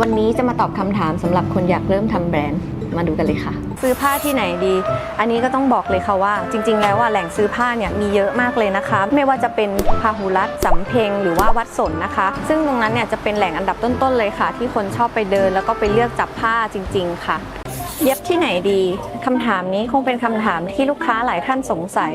วันนี้จะมาตอบคำถามสำหรับคนอยากเริ่มทำแบรนด์ มาดูกันเลยค่ะ ซื้อผ้าที่ไหนดี อันนี้ก็ต้องบอกเลยค่ะว่า จริง ๆ แล้วว่าแหล่งซื้อผ้าเนี่ยมีเยอะมากเลยนะคะ ไม่ว่าจะเป็นพาหุรัตสำเพ็งหรือว่าวัดสนนะคะ ซึ่งตรงนั้นเนี่ยจะเป็นแหล่งอันดับต้นๆเลยค่ะ ที่คนชอบไปเดินแล้วก็ไปเลือกจับผ้าจริง ๆ ค่ะ เย็บที่ไหนดีคำถามนี้คงเป็นคำถามที่ลูกค้าหลายท่านสงสัย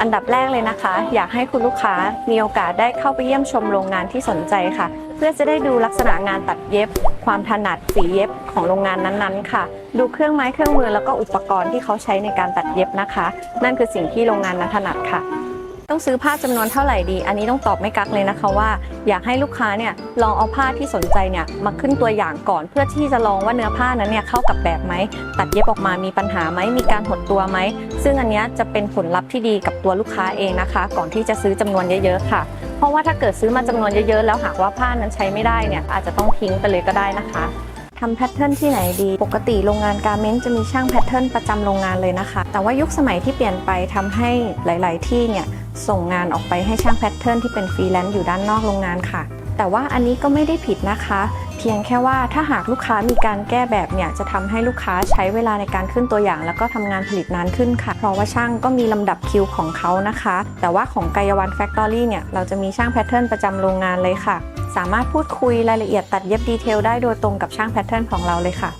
อันดับแรกเลยนะคะ อยากให้คุณลูกค้ามีโอกาสได้เข้าไปเยี่ยมชมโรงงานที่สนใจค่ะ เพื่อจะได้ดูลักษณะงานตัดเย็บ ความถนัดสีเย็บของโรงงานนั้นๆ ค่ะ ดูเครื่องไม้เครื่องมือแล้วก็อุปกรณ์ที่เขาใช้ในการตัดเย็บนะคะ นั่นคือสิ่งที่โรงงานนั้นถนัดค่ะ ต้องซื้อผ้าจำนวนเท่าไหร่ดี อันนี้ต้องตอบไม่กักเลยนะคะว่า อยากให้ลูกค้าเนี่ยลองเอาผ้าที่สนใจเนี่ยมาขึ้นตัวอย่างก่อน เพื่อที่จะลองว่าเนื้อผ้านั้นเนี่ยเข้ากับแบบไหมตัดเย็บออกมามีปัญหาไหมมีการหดตัวไหมซึ่งอันนี้จะเป็นผลลัพธ์ที่ดีกับตัวลูกค้าเองนะคะ ก่อนที่จะซื้อจำนวนเยอะๆค่ะ เพราะว่าถ้าเกิดซื้อมาจำนวนเยอะๆแล้วหากว่าผ้านั้นใช้ไม่ได้เนี่ยอาจจะต้องทิ้งไปเลยก็ได้นะคะทำแพทเทิร์นที่ไหนดี ปกติโรงงานการเมนต์จะมีช่างแพทเทิร์นประจำโรงงานเลยนะคะ แต่ว่ายุคสมัยที่เปลี่ยนไปทำให้หลาย ๆ ที่เนี่ย ส่งงานออกไปให้ช่างแพทเทิร์นที่เป็นฟรีแลนซ์อยู่ด้านนอกโรงงานค่ะ แต่ว่าอันนี้ก็ไม่ได้ผิดนะคะ เพียงแค่ว่าถ้าหากลูกค้ามีการแก้แบบเนี่ยจะทำให้ลูกค้าใช้เวลาในการขึ้นตัวอย่าง แล้วก็ทำงานผลิตนานขึ้นค่ะ เพราะว่าช่างก็มีลำดับคิวของเขานะคะ แต่ว่าของกายวันแฟคทอรี่เนี่ยเราจะมีช่างแพทเทิร์นประจำโรงงานเลยค่ะ สามารถพูดคุยรายละเอียดตัดเย็บดีเทลได้โดยตรงกับช่างแพทเทิร์นของเราเลยค่ะ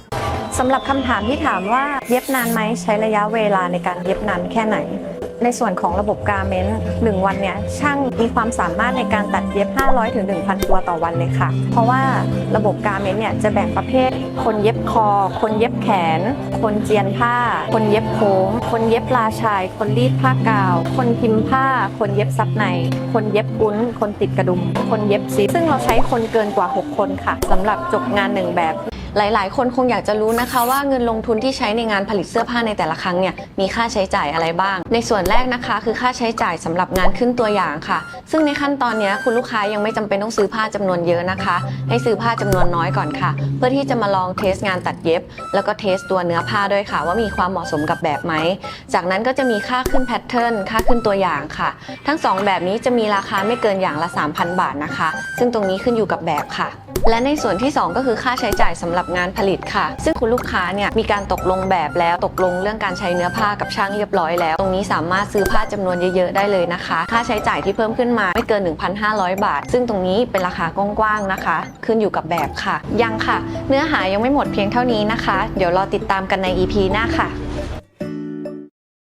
สำหรับคำถามที่ถามว่าเย็บนานไหมใช้ระยะเวลาในการเย็บนานแค่ไหน ในส่วนของระบบการเมนต์หนึ่งวันเนี่ยช่างมีความสามารถในการตัดเย็บ 500ถึง1,000 ตัวต่อวันเลยค่ะ เพราะว่าระบบการเมนต์เนี่ยจะแบ่งประเภท คนเย็บคอ คนเย็บแขน คนเจียนผ้า คนเย็บโค้ง คนเย็บลาชาย คนรีดผ้ากาว คนพิมพ์ผ้า คนเย็บซับใน คนเย็บกุ้น คนติดกระดุม คนเย็บซิปซึ่งเราใช้คนเกินกว่า 6 คนค่ะสำหรับจบงานหนึ่งแบบ หลาย ๆ คนคงอยากจะรู้นะคะว่าเงินลงทุนที่ใช้ในงานผลิตเสื้อผ้าในแต่ละครั้งเนี่ยมีค่าใช้จ่ายอะไรบ้าง ในส่วนแรกนะคะคือค่าใช้จ่ายสำหรับงานขึ้นตัวอย่างค่ะ ซึ่งในขั้นตอนนี้คุณลูกค้ายังไม่จำเป็นต้องซื้อผ้าจำนวนเยอะนะคะ ให้ซื้อผ้าจำนวนน้อยก่อนค่ะ เพื่อที่จะมาลองเทสงานตัดเย็บ แล้วก็เทสตัวเนื้อผ้าด้วยค่ะ ว่ามีความเหมาะสมกับแบบไหม จากนั้นก็จะมีค่าขึ้นแพทเทิร์นค่าขึ้นตัวอย่างค่ะ ทั้งสองแบบนี้จะมีราคาไม่เกินอย่างละ 3,000 บาทนะคะ ซึ่งตรงนี้ขึ้นอยู่กับแบบค่ะ และในส่วนที่ 2 ก็คือค่าใช้จ่ายสำหรับงานผลิตค่ะ ซึ่งคุณลูกค้าเนี่ยมีการตกลงแบบแล้วตกลงเรื่องการใช้เนื้อผ้ากับช่างเรียบร้อยแล้ว ตรงนี้สามารถซื้อผ้าจำนวนเยอะๆได้เลยนะคะ ค่าใช้จ่ายที่เพิ่มขึ้นมาไม่เกิน 1,500 บาท ซึ่งตรงนี้เป็นราคากว้างๆนะคะ ขึ้นอยู่กับแบบค่ะ ยังค่ะ เนื้อหายังไม่หมดเพียงเท่านี้นะคะ เดี๋ยวรอติดตามกันใน EP หน้าค่ะ